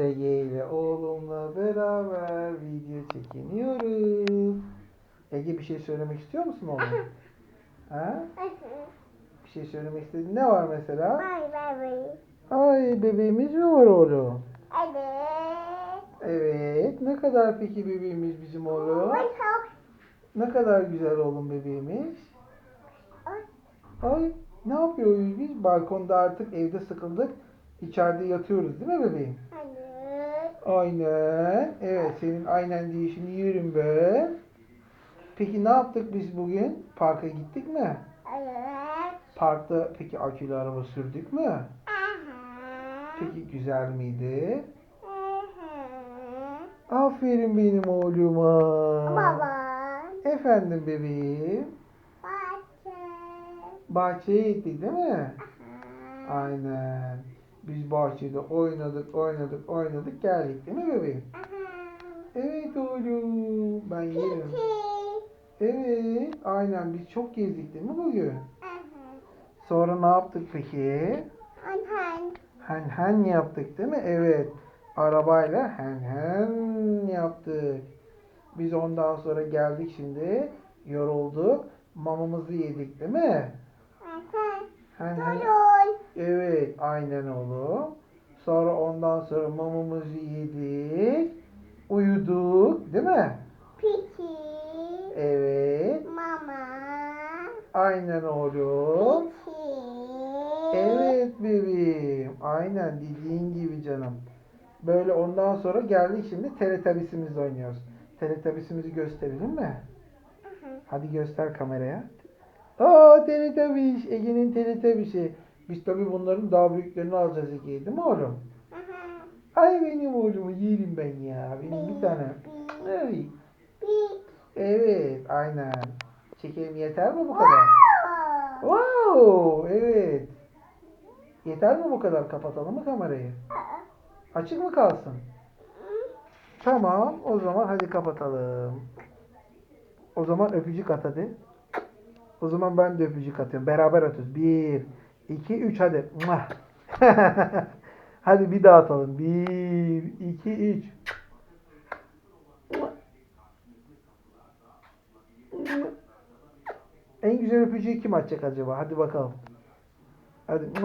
Ege ile oğlumla beraber video çekiniyoruz. Ege bir şey söylemek istiyor musun oğlum? Ha? Bir şey söylemek istediğin ne var mesela? My baby. Ay bebeğimiz mi var oğlum? Evet. Evet. Ne kadar peki bebeğimiz bizim oğlum? Ne kadar güzel oğlum bebeğimiz. Ay ne yapıyoruz biz? Balkonda artık evde sıkıldık. İçeride yatıyoruz değil mi bebeğim? Aynen. Evet senin aynen değişini yerim ben. Peki ne yaptık biz bugün? Parka gittik mi? Evet. Parkta peki akülü araba sürdük mü? Aha. Peki güzel miydi? Aha. Aferin benim oğluma. Baba. Efendim bebeğim. Bahçe. Bahçeye gittik değil mi? Aha. Aynen. Biz bahçede oynadık, oynadık, oynadık geldik değil mi bebeğim? Evet oğlum. Ben yerim. Evet. Aynen biz çok gezdik değil mi bugün? Aha. Sonra ne yaptık peki? Hen hen yaptık değil mi? Evet. Arabayla hen hen yaptık. Biz ondan sonra geldik şimdi. Yorulduk. Mamamızı yedik değil mi? Torun. Evet. Aynen oğlum. Sonra ondan sonra mamamızı yedik. Uyuduk. Değil mi? Peki. Evet. Mama. Aynen oğlum. Peki. Evet bebeğim. Aynen dediğin gibi canım. Böyle ondan sonra geldik şimdi Teletubbies'imizle oynuyoruz. Teletubbies'imizi gösterelim mi? Aha. Hadi göster kameraya. Aa Teletubbies. Ege'nin Teletubbies'i. Biz tabii bunların daha büyüklerini alacağız Ege'ye değil mi oğlum? Ay benim oğlumu yerim ben ya. Benim bir tane. Ay. Evet aynen. Çekelim yeter mi bu kadar? Wow, evet. Yeter mi bu kadar? Kapatalım mı kamerayı? Açık mı kalsın? Tamam, o zaman hadi kapatalım. O zaman öpücük at hadi. O zaman ben de öpücük atıyorum. Beraber atıyoruz. Bir, iki, üç hadi. Hadi bir daha atalım. Bir, iki, üç. En güzel öpücüğü kim atacak acaba? Hadi bakalım. Hadi.